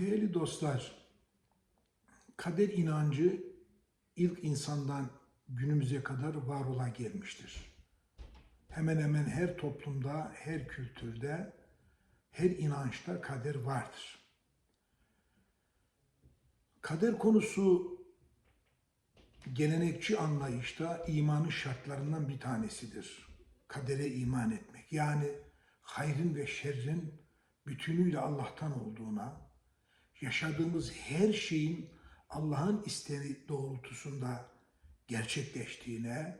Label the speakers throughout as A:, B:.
A: Değerli dostlar, kader inancı ilk insandan günümüze kadar var ola gelmiştir. Hemen hemen her toplumda, her kültürde, her inançta kader vardır. Kader konusu gelenekçi anlayışta imanın şartlarından bir tanesidir. Kadere iman etmek. Yani hayrın ve şerrin bütünüyle Allah'tan olduğuna, yaşadığımız her şeyin Allah'ın isteği doğrultusunda gerçekleştiğine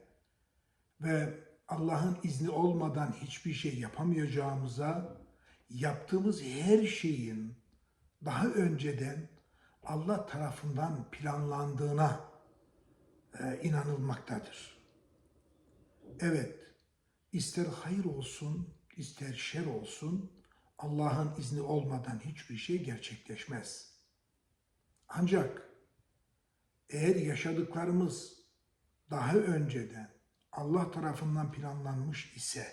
A: ve Allah'ın izni olmadan hiçbir şey yapamayacağımıza, yaptığımız her şeyin daha önceden Allah tarafından planlandığına e, inanılmaktadır. Evet, ister hayır olsun, ister şer olsun, Allah'ın izni olmadan hiçbir şey gerçekleşmez. Ancak eğer yaşadıklarımız daha önceden Allah tarafından planlanmış ise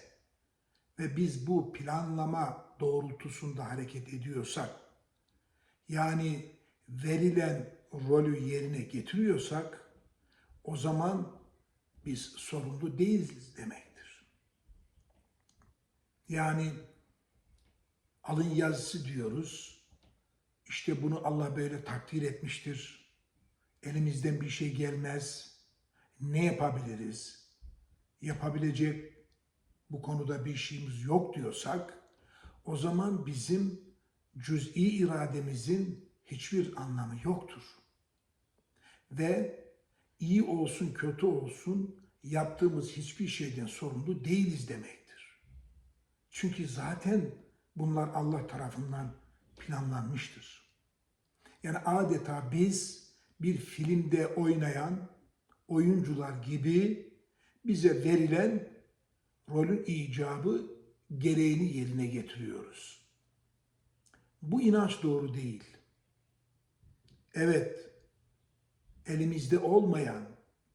A: ve biz bu planlama doğrultusunda hareket ediyorsak, yani verilen rolü yerine getiriyorsak, o zaman biz sorumlu değiliz demektir. Yani alın yazısı diyoruz. İşte bunu Allah böyle takdir etmiştir. Elimizden bir şey gelmez. Ne yapabiliriz? Yapabilecek bu konuda bir şeyimiz yok diyorsak o zaman bizim cüz'i irademizin hiçbir anlamı yoktur. Ve iyi olsun kötü olsun yaptığımız hiçbir şeyden sorumlu değiliz demektir. Çünkü zaten bunlar Allah tarafından planlanmıştır. Yani adeta biz bir filmde oynayan oyuncular gibi bize verilen rolün icabı gereğini yerine getiriyoruz. Bu inanç doğru değil. Evet, elimizde olmayan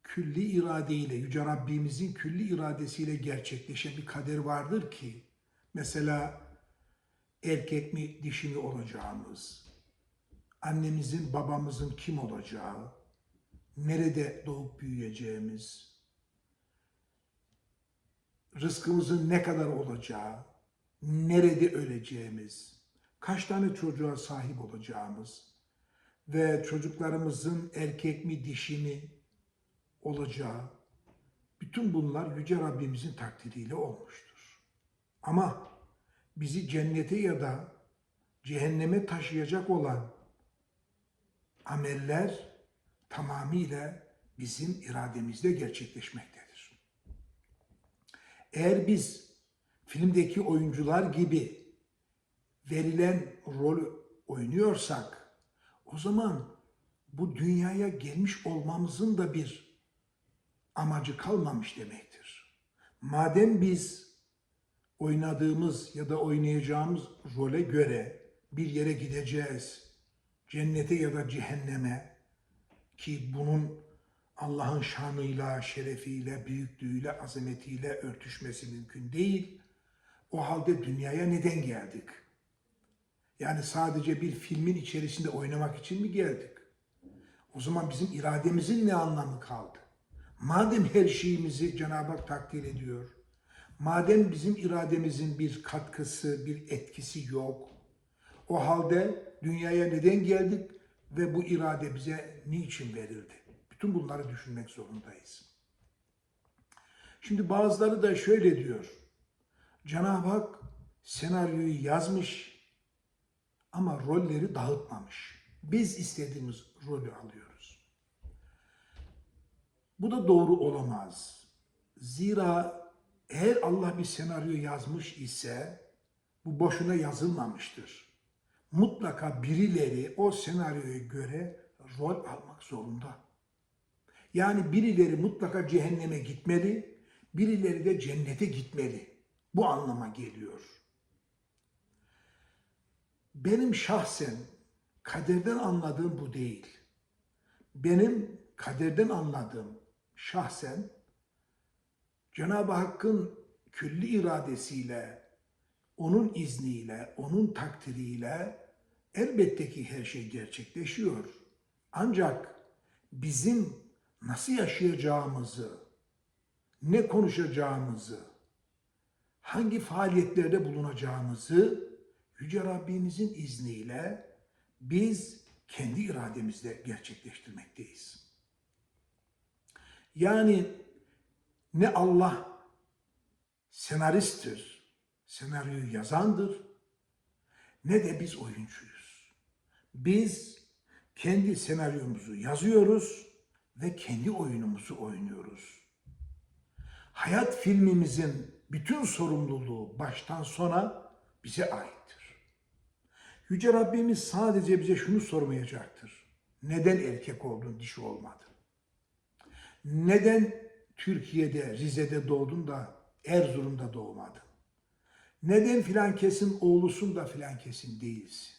A: külli iradeyle, Yüce Rabbimizin külli iradesiyle gerçekleşen bir kader vardır ki, mesela erkek mi dişi mi olacağımız, annemizin babamızın kim olacağı, nerede doğup büyüyeceğimiz, rızkımızın ne kadar olacağı, nerede öleceğimiz, kaç tane çocuğa sahip olacağımız ve çocuklarımızın erkek mi dişi mi olacağı, bütün bunlar Yüce Rabbimizin takdiriyle olmuştur. Ama bizi cennete ya da cehenneme taşıyacak olan ameller tamamıyla bizim irademizde gerçekleşmektedir. Eğer biz filmdeki oyuncular gibi verilen rol oynuyorsak o zaman bu dünyaya gelmiş olmamızın da bir amacı kalmamış demektir. Madem biz oynadığımız ya da oynayacağımız role göre bir yere gideceğiz, cennete ya da cehenneme ki bunun Allah'ın şanıyla, şerefiyle, büyüklüğüyle, azametiyle örtüşmesi mümkün değil. O halde dünyaya neden geldik? Yani sadece bir filmin içerisinde oynamak için mi geldik? O zaman bizim irademizin ne anlamı kaldı? Madem her şeyimizi Cenab-ı Hak takdir ediyor, madem bizim irademizin bir katkısı, bir etkisi yok, o halde dünyaya neden geldik ve bu irade bize niçin verildi? Bütün bunları düşünmek zorundayız. Şimdi bazıları da şöyle diyor. Cenab-ı Hak senaryoyu yazmış ama rolleri dağıtmamış. Biz istediğimiz rolü alıyoruz. Bu da doğru olamaz. Zira eğer Allah bir senaryo yazmış ise bu boşuna yazılmamıştır. Mutlaka birileri o senaryoya göre rol almak zorunda. Yani birileri mutlaka cehenneme gitmeli, birileri de cennete gitmeli. Bu anlama geliyor. Benim şahsen kaderden anladığım bu değil. Benim kaderden anladığım şahsen Cenab-ı Hakk'ın külli iradesiyle, onun izniyle, onun takdiriyle elbette ki her şey gerçekleşiyor. Ancak bizim nasıl yaşayacağımızı, ne konuşacağımızı, hangi faaliyetlerde bulunacağımızı Yüce Rabbimizin izniyle biz kendi irademizle gerçekleştirmekteyiz. Yani ne Allah senaristtir, senaryoyu yazandır, ne de biz oyuncuyuz. Biz kendi senaryomuzu yazıyoruz ve kendi oyunumuzu oynuyoruz. Hayat filmimizin bütün sorumluluğu baştan sona bize aittir. Yüce Rabbimiz sadece bize şunu sormayacaktır. Neden erkek oldun, dişi olmadın? Neden Türkiye'de, Rize'de doğdun da Erzurum'da doğmadın? Neden filan kesin oğlusun da filan kesin değilsin?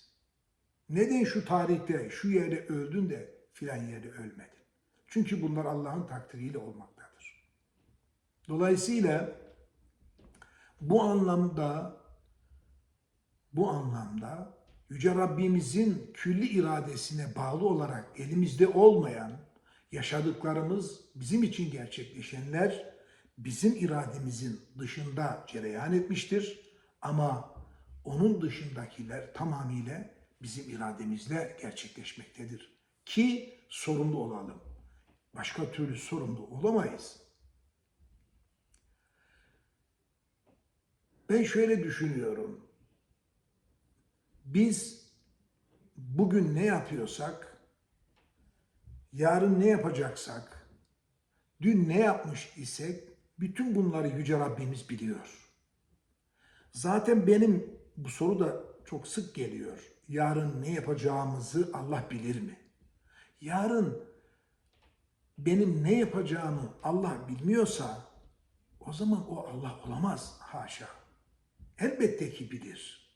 A: Neden şu tarihte, şu yerde öldün de filan yerde ölmedin? Çünkü bunlar Allah'ın takdiriyle olmaktadır. Dolayısıyla bu anlamda bu anlamda Yüce Rabbimizin külli iradesine bağlı olarak elimizde olmayan yaşadıklarımız, bizim için gerçekleşenler bizim irademizin dışında cereyan etmiştir. Ama onun dışındakiler tamamıyla bizim irademizle gerçekleşmektedir. Ki sorumlu olalım. Başka türlü sorumlu olamayız. Ben şöyle düşünüyorum. Biz bugün ne yapıyorsak, yarın ne yapacaksak, dün ne yapmış isek, bütün bunları Yüce Rabbimiz biliyor. Zaten benim bu soru da çok sık geliyor. Yarın ne yapacağımızı Allah bilir mi? Yarın benim ne yapacağımı Allah bilmiyorsa o zaman o Allah olamaz haşa. Elbette ki bilir.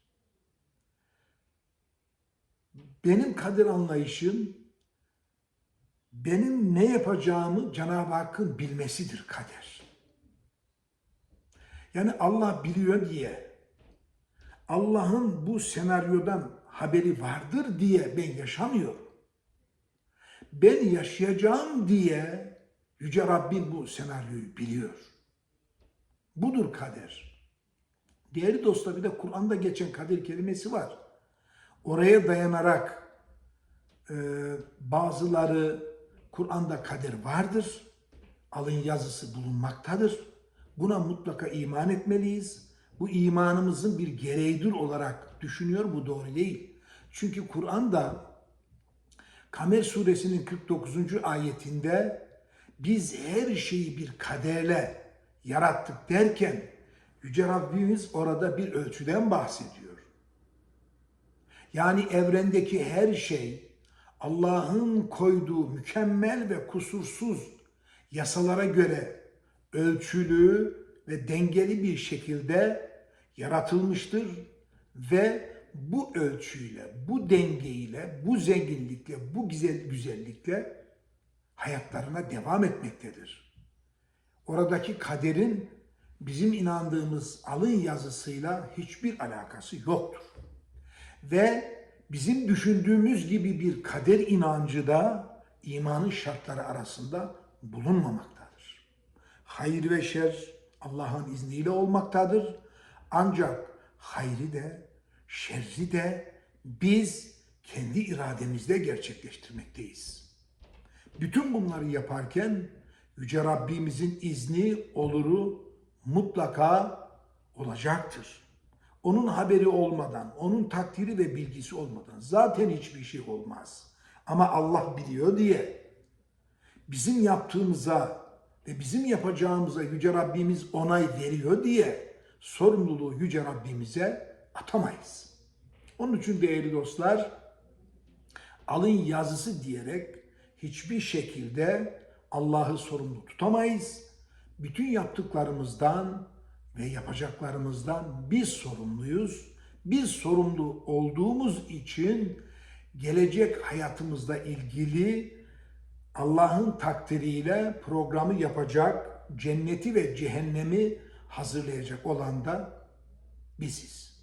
A: Benim kadir anlayışım benim ne yapacağımı Cenab-ı Hakk'ın bilmesidir kader. Yani Allah biliyor diye Allah'ın bu senaryodan haberi vardır diye ben yaşamıyorum. Ben yaşayacağım diye Yüce Rabbim bu senaryoyu biliyor. Budur kader. Değerli dostlar bir de Kur'an'da geçen kader kelimesi var. Oraya dayanarak e, bazıları Kur'an'da kader vardır. Alın yazısı bulunmaktadır. Buna mutlaka iman etmeliyiz. Bu imanımızın bir gereğidir olarak düşünüyor. Bu doğru değil. Çünkü Kur'an'da Kamer suresinin 49. ayetinde biz her şeyi bir kaderle yarattık derken Yüce Rabbimiz orada bir ölçüden bahsediyor. Yani evrendeki her şey Allah'ın koyduğu mükemmel ve kusursuz yasalara göre ölçülü ve dengeli bir şekilde yaratılmıştır ve bu ölçüyle, bu dengeyle, bu zenginlikle, bu güzel güzellikle hayatlarına devam etmektedir. Oradaki kaderin bizim inandığımız alın yazısıyla hiçbir alakası yoktur. Ve bizim düşündüğümüz gibi bir kader inancı da imanın şartları arasında bulunmamaktadır. Hayır ve şer Allah'ın izniyle olmaktadır. Ancak hayrı de şerri de biz kendi irademizle gerçekleştirmekteyiz. Bütün bunları yaparken Yüce Rabbimizin izni oluru mutlaka olacaktır. Onun haberi olmadan, onun takdiri ve bilgisi olmadan zaten hiçbir şey olmaz. Ama Allah biliyor diye bizim yaptığımıza ve bizim yapacağımıza Yüce Rabbimiz onay veriyor diye sorumluluğu Yüce Rabbimize atamayız. Onun için değerli dostlar, alın yazısı diyerek hiçbir şekilde Allah'ı sorumlu tutamayız. Bütün yaptıklarımızdan ve yapacaklarımızdan biz sorumluyuz. Biz sorumlu olduğumuz için gelecek hayatımızla ilgili Allah'ın takdiriyle programı yapacak, cenneti ve cehennemi hazırlayacak olan da biziz.